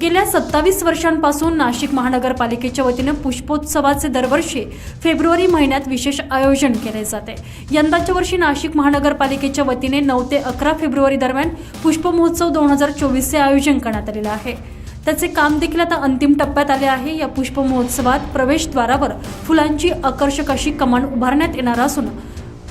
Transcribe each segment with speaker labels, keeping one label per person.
Speaker 1: गेल्या सत्तावीस वर्षांपासून नाशिक महानगरपालिकेच्या वतीनं पुष्पोत्सवाचे दरवर्षी फेब्रुवारी महिन्यात विशेष आयोजन केले जाते. यंदाच्या वर्षी नाशिक महानगरपालिकेच्या वतीने नऊ ते अकरा फेब्रुवारी दरम्यान पुष्पमहोत्सव दोन हजार चोवीसचे आयोजन करण्यात आलेलं आहे. त्याचे काम देखील आता अंतिम टप्प्यात आले आहे. या पुष्प महोत्सवात प्रवेशद्वारावर फुलांची आकर्षक अशी कमान उभारण्यात येणार असून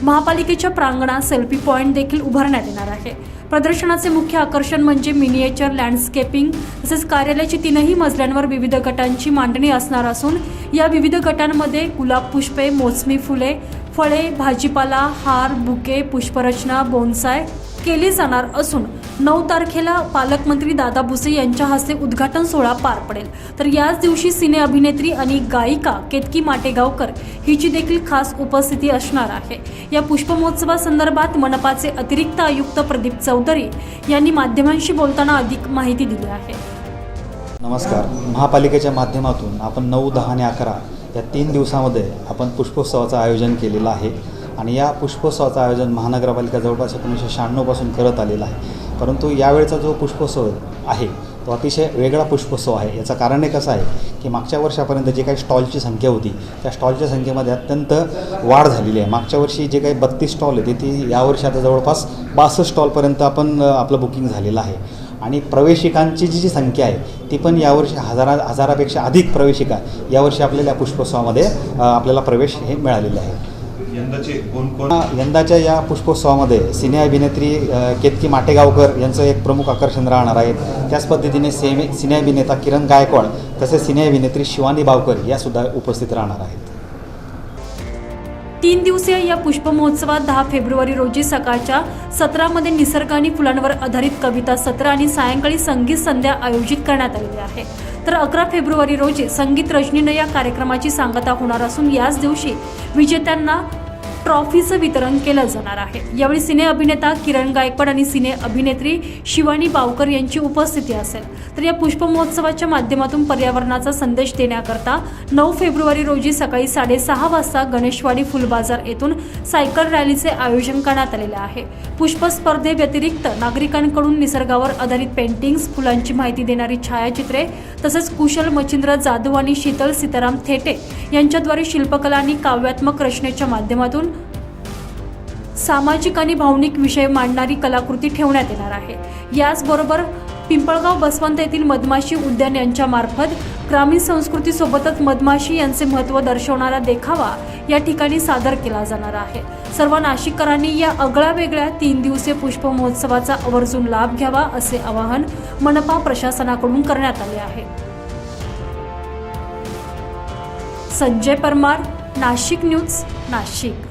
Speaker 1: महापालिकेच्या प्रांगणात सेल्फी पॉईंट देखील उभारण्यात येणार आहे. प्रदर्शनाचे मुख्य आकर्षण म्हणजे मिनिएचर लँडस्केपिंग तसेच कार्यालयाची तीनही मजल्यांवर विविध गटांची मांडणी असणार असून या विविध गटांमध्ये गुलाब पुष्पे मोसमी फुले फळे भाजीपाला हार बुके पुष्परचना बोनसाय केली जाणार असून नऊ तारखेला पालकमंत्री दादा भुसे यांच्या हस्ते उद्घाटन सोहळा पार पडेल. तर याच दिवशी सिने अभिनेत्री आणि गायिका केतकी माटेगावकर हिची देखील खास उपस्थिती असणार आहे. या पुष्पमहोत्सवासंदर्भात मनपाचे अतिरिक्त आयुक्त प्रदीप चौधरी यांनी माध्यमांशी बोलताना अधिक माहिती दिली आहे.
Speaker 2: नमस्कार. महापालिकेच्या माध्यमातून आपण नऊ दहा आणि अकरा या तीन दिवसामध्ये आपण पुष्पोत्सवाचं आयोजन केलेलं आहे. आणि या पुष्पोत्सवाचं आयोजन महानगरपालिका जवळपास एकोणीसशे शहाण्णवपासून करत आलेलं आहे. परंतु यावेळचा जो पुष्पोत्सव आहे तो अतिशय वेगळा पुष्पोत्सव आहे. याचं कारण हे कसं आहे की मागच्या वर्षापर्यंत जे काही स्टॉलची संख्या होती त्या स्टॉलच्या संख्येमध्ये अत्यंत वाढ झालेली आहे. मागच्या वर्षी जे काही बत्तीस स्टॉल होते ती यावर्षी आता जवळपास बासष्ट स्टॉलपर्यंत आपण आपलं बुकिंग झालेलं आहे. आणि प्रवेशिकांची जी जी संख्या आहे ती पण यावर्षी हजारा हजारापेक्षा अधिक प्रवेशिका यावर्षी आपल्याला या पुष्पोत्सवामध्ये आपल्याला प्रवेश हे मिळालेले आहे.
Speaker 3: यंदाचे कोण कोण?
Speaker 2: यंदाच्या या पुष्पोत्सवामध्ये सिने अभिनेत्री केतकी माटेगावकर यांचं एक प्रमुख आकर्षण राहणार आहे. त्याच पद्धतीने सेमे सिने अभिनेता किरण गायकवाड तसेच सिने अभिनेत्री शिवानी बावकर यासुद्धा उपस्थित राहणार आहेत.
Speaker 1: तीन दिवसीय या पुष्प महोत्सवात दहा फेब्रुवारी रोजी सकाळच्या सत्रामध्ये निसर्ग आणि फुलांवर आधारित कविता सत्र आणि सायंकाळी संगीत संध्या आयोजित करण्यात आलेली आहे. तर अकरा फेब्रुवारी रोजी संगीत रजनीनं या कार्यक्रमाची सांगता होणार असून याच दिवशी विजेत्यांना ट्रॉफीचं वितरण केलं जाणार आहे. यावेळी सिने अभिनेता किरण गायकवाड आणि सिने अभिनेत्री शिवानी बावकर यांची उपस्थिती असेल. तर या पुष्प महोत्सवाच्या माध्यमातून पर्यावरणाचा संदेश देण्याकरता नऊ फेब्रुवारी रोजी सकाळी साडेसहा वाजता गणेशवाडी फुलबाजार येथून सायकल रॅलीचे आयोजन करण्यात आलेले आहे. पुष्प स्पर्धेव्यतिरिक्त नागरिकांकडून निसर्गावर आधारित पेंटिंग्स फुलांची माहिती देणारी छायाचित्रे तसेच कुशल मच्छिंद्र जाधव आणि शीतल सीताराम थेटे यांच्याद्वारे शिल्पकला आणि काव्यात्मक रचनेच्या माध्यमातून सामाजिक आणि भावनिक विषय मांडणारी कलाकृती ठेवण्यात येणार आहे. याचबरोबर पिंपळगाव बसवंत येथील मधमाशी उद्यान यांच्या मार्फत ग्रामीण संस्कृतीसोबतच मधमाशी यांचे महत्त्व दर्शवणारा देखावा या ठिकाणी सादर केला जाणार आहे. सर्व नाशिककरांनी या आगळ्या वेगळ्या तीन दिवसीय पुष्प महोत्सवाचा आवर्जून लाभ घ्यावा असे आवाहन मनपा प्रशासनाकडून करण्यात आले आहे. संजय परमार नाशिक न्यूज नाशिक.